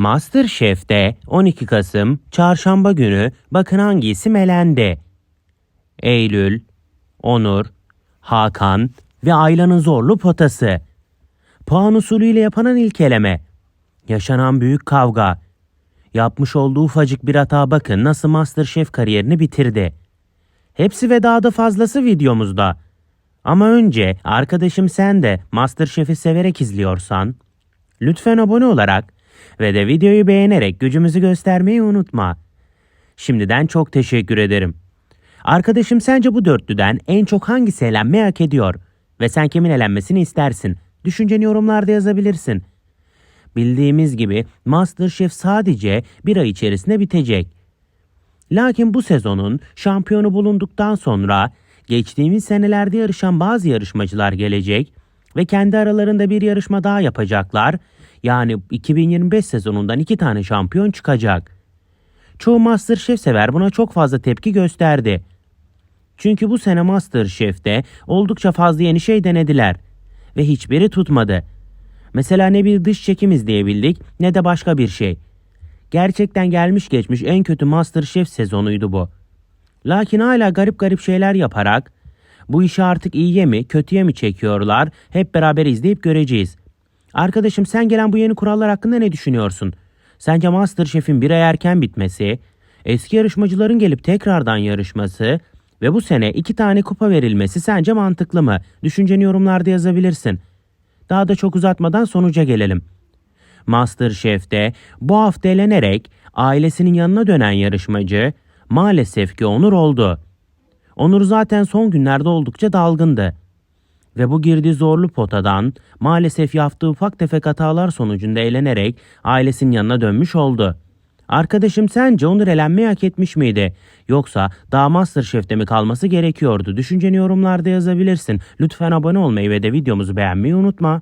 Masterchef'te 12 Kasım Çarşamba günü bakın hangi isim elendi? Eylül, Onur, Hakan ve Ayla'nın zorlu potası. Puan usulüyle yapanan ilk eleme. Yaşanan büyük kavga. Yapmış olduğu ufacık bir hata bakın nasıl Masterchef kariyerini bitirdi. Hepsi ve daha da fazlası videomuzda. Ama önce arkadaşım sen de Masterchef'i severek izliyorsan lütfen abone olarak ve de videoyu beğenerek gücümüzü göstermeyi unutma. Şimdiden çok teşekkür ederim. Arkadaşım sence bu dörtlüden en çok hangisi elenmeyi hak ediyor? Ve sen kimin elenmesini istersin? Düşünceni yorumlarda yazabilirsin. Bildiğimiz gibi Masterchef sadece bir ay içerisinde bitecek. Lakin bu sezonun şampiyonu bulunduktan sonra geçtiğimiz senelerde yarışan bazı yarışmacılar gelecek ve kendi aralarında bir yarışma daha yapacaklar. Yani 2025 sezonundan iki tane şampiyon çıkacak. Çoğu Masterchef sever buna çok fazla tepki gösterdi. Çünkü bu sene Masterchef'te oldukça fazla yeni şey denediler ve hiçbiri tutmadı. Mesela ne bir dış çekim izleyebildik ne de başka bir şey. Gerçekten gelmiş geçmiş en kötü Masterchef sezonuydu bu. Lakin hala garip garip şeyler yaparak bu işi artık iyiye mi kötüye mi çekiyorlar hep beraber izleyip göreceğiz. Arkadaşım sen gelen bu yeni kurallar hakkında ne düşünüyorsun? Sence Masterchef'in bir ay erken bitmesi, eski yarışmacıların gelip tekrardan yarışması ve bu sene iki tane kupa verilmesi sence mantıklı mı? Düşünceni yorumlarda yazabilirsin. Daha da çok uzatmadan sonuca gelelim. Masterchef'te bu hafta elenerek ailesinin yanına dönen yarışmacı maalesef ki Onur oldu. Onur zaten son günlerde oldukça dalgındı. Ve bu girdiği zorlu potadan maalesef yaptığı ufak tefek hatalar sonucunda eğlenerek ailesinin yanına dönmüş oldu. Arkadaşım sence Onur elenmeyi hak etmiş miydi? Yoksa daha Masterchef'te mi kalması gerekiyordu? Düşünceni yorumlarda yazabilirsin. Lütfen abone olmayı ve de videomuzu beğenmeyi unutma.